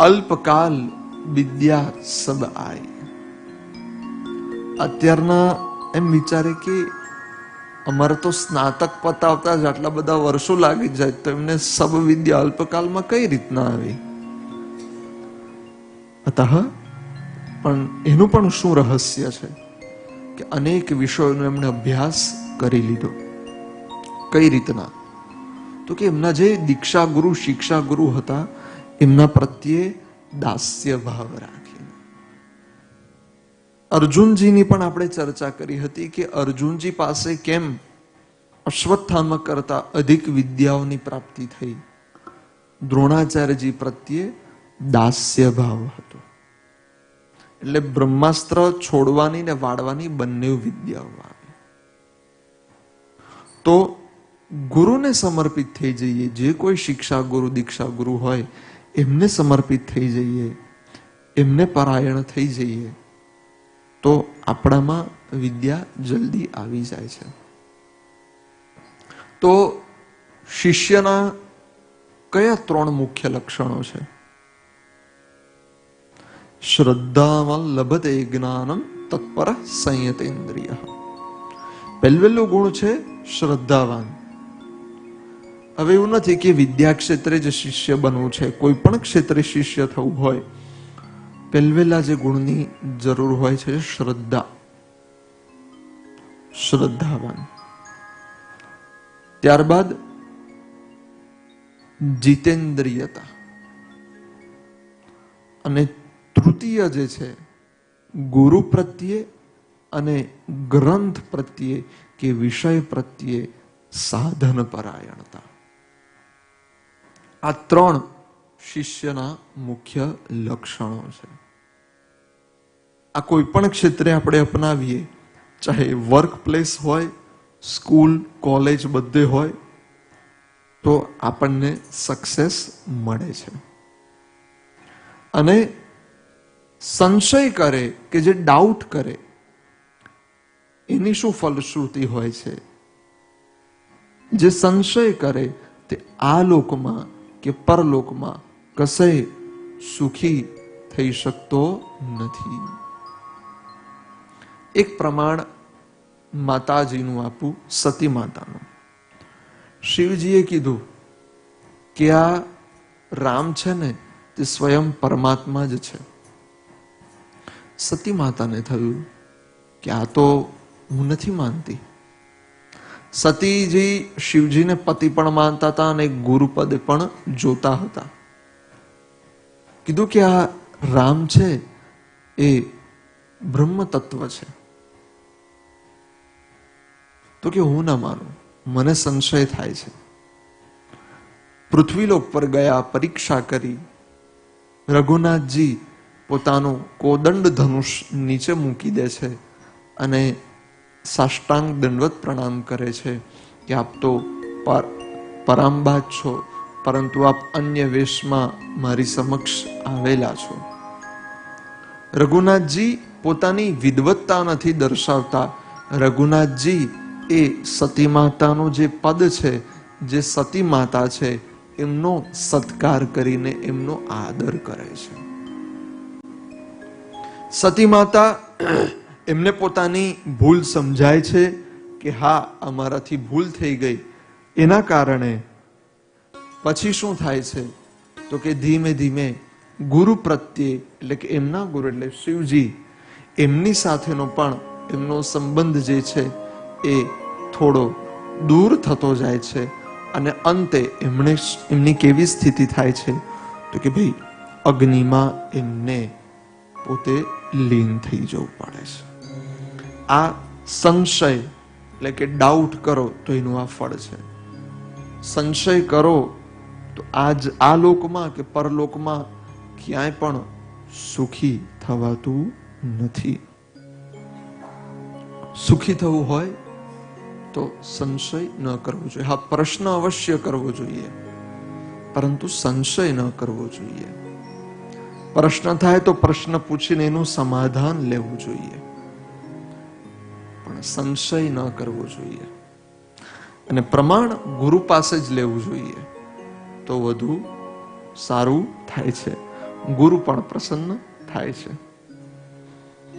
અલ્પકાલ વિદ્યા સદ આય. અત્યારના એમ વિચારે કે અમારે તો સ્નાતક પતાવતા જ આટલા બધા વર્ષો લાગી જાય, તો એમને સબ વિદ્યા અલ્પકાલમાં કઈ રીતના આવી? અતઃ પણ એનું પણ શું રહસ્ય છે કે અનેક વિષયોનો એમણે અભ્યાસ કરી લીધો. કઈ રીતના? તો કે એમના જે દીક્ષા ગુરુ શિક્ષા ગુરુ હતા એમના પ્રત્યે દાસ્ય ભાવ રાખીને. અર્જુનજીની પણ આપણે ચર્ચા કરી હતી કે અર્જુનજી પાસે કેમ અશ્વત્થામ કરતા અધિક વિદ્યાઓની પ્રાપ્તિ થઈ? દ્રોણાચાર્યજી પ્રત્યે દાસ્ય ભાવ હતો. એટલે બ્રહ્માસ્ત્ર છોડવાની ને વાળવાની બંને વિદ્યાઓ આવી. તો ગુરુને સમર્પિત થઈ જઈએ. જે કોઈ શિક્ષા ગુરુ દીક્ષા ગુરુ હોય એમને સમર્પિત થઈ જઈએ, એમને પરાયણ થઈ જઈએ, તો આપણામાં વિદ્યા જલ્દી આવી જાય છે. તો શિષ્યના કયા ત્રણ મુખ્ય લક્ષણો છે? શ્રદ્ધામાં લભતે જ્ઞાનમ તત્પર સંયતેન્દ્રિય. પહેલું ગુણ છે શ્રદ્ધાવાન. હવે એવું નથી કે વિદ્યા ક્ષેત્રે જ શિષ્ય બનવું છે. કોઈ પણ ક્ષેત્રે શિષ્ય થવું હોય પહેલવેલા જે ગુણની જરૂર હોય છે શ્રદ્ધા. શ્રદ્ધાવાન. ત્યારબાદ જીતેન્દ્રિયતા. અને તૃતીય જે છે, ગુરુ પ્રત્યે અને ગ્રંથ પ્રત્યે કે વિષય પ્રત્યે સાધન પરાયણતા આ ત્રણ શિષ્યના મુખ્ય લક્ષણો છે. આ કોઈ પણ ક્ષેત્રે આપણે અપનાવીએ, ચાહે વર્ક પ્લેસ હોય સ્કૂલ કોલેજ બધે હોય, તો આપણને સક્સેસ મળે છે. અને સંશય કરે કે જે ડાઉટ કરે, એની શું ફલશ્રુતિ હોય છે? જે સંશય કરે તે આ લોકમાં કે પરલોકમાં કશે સુખી થઈ શકતો નથી. એક પ્રમાણ માતાજીનું આપું સતી માતાનું શિવજીએ કીધું કે આ રામ છે ને, તે સ્વયં પરમાત્મા જ છે. સતી માતાને થયું કે આ તો હું નથી માનતી. સતીજી શિવજીને પતિ પણ માનતા હતા અને ગુરુપદ પણ જોતા હતા. કીધું કે આ રામ છે, એ બ્રહ્મ તત્વ છે. તો કે હું ના માનું, મને સંશય થાય છે. પૃથ્વીલોક પર ગયા, પરીક્ષા કરી. રઘુનાથજી પોતાનું કોદંડ ધનુષ નીચે મૂકી દે છે અને સાષ્ટાંગ દંડવત પ્રણામ કરે છે કે આપ તો પરાંબા છો, પરંતુ આપ અન્ય વેશમાં મારી સમક્ષ આવેલા છો. રઘુનાથજી પોતાની વિદવત્તા નથી દર્શાવતા. રઘુનાથજી એ સતી માતાનું જે પદ છે, જે સતી માતા છે, એમનો સત્કાર કરીને એમનો આદર કરે છે. સતી માતા એમને પોતાની ભૂલ સમજાય છે કે હા અમારાથી ભૂલ થઈ ગઈ. એના કારણે પછી શું થાય છે? તો કે ધીમે ધીમે ગુરુ પ્રત્યે, એટલે કે એમના ગુરુ, એટલે શિવજી, એમની સાથેનો પણ એમનો સંબંધ જે છે એ થોડો દૂર થતો જાય છે અને અંતે એમણે એમની કેવી સ્થિતિ થાય છે? તો કે ભાઈ અગ્નિમાં એમને પોતે લીન થઈ જવું પડે છે. આ સંશય, એટલે કે ડાઉટ કરો, તો એનું આ ફળ છે. સંશય કરો, તો આજ આ લોકમાં કે પરલોકમાં ક્યાંય પણ સુખી થવાતું નથી. સુખી થવું હોય, તો સંશય ન કરવો જોઈએ. હા, પ્રશ્ન અવશ્ય કરવો જોઈએ. પરંતુ સંશય ન કરવો જોઈએ. પ્રશ્ન થાય તો પ્રશ્ન પૂછીને એનું સમાધાન લેવું જોઈએ. સંશય ન કરવો જોઈએ. અને પ્રમાણ ગુરુ પાસે જ લેવું જોઈએ. તો વધુ સારું થાય છે. ગુરુ પણ પ્રસન્ન થાય છે.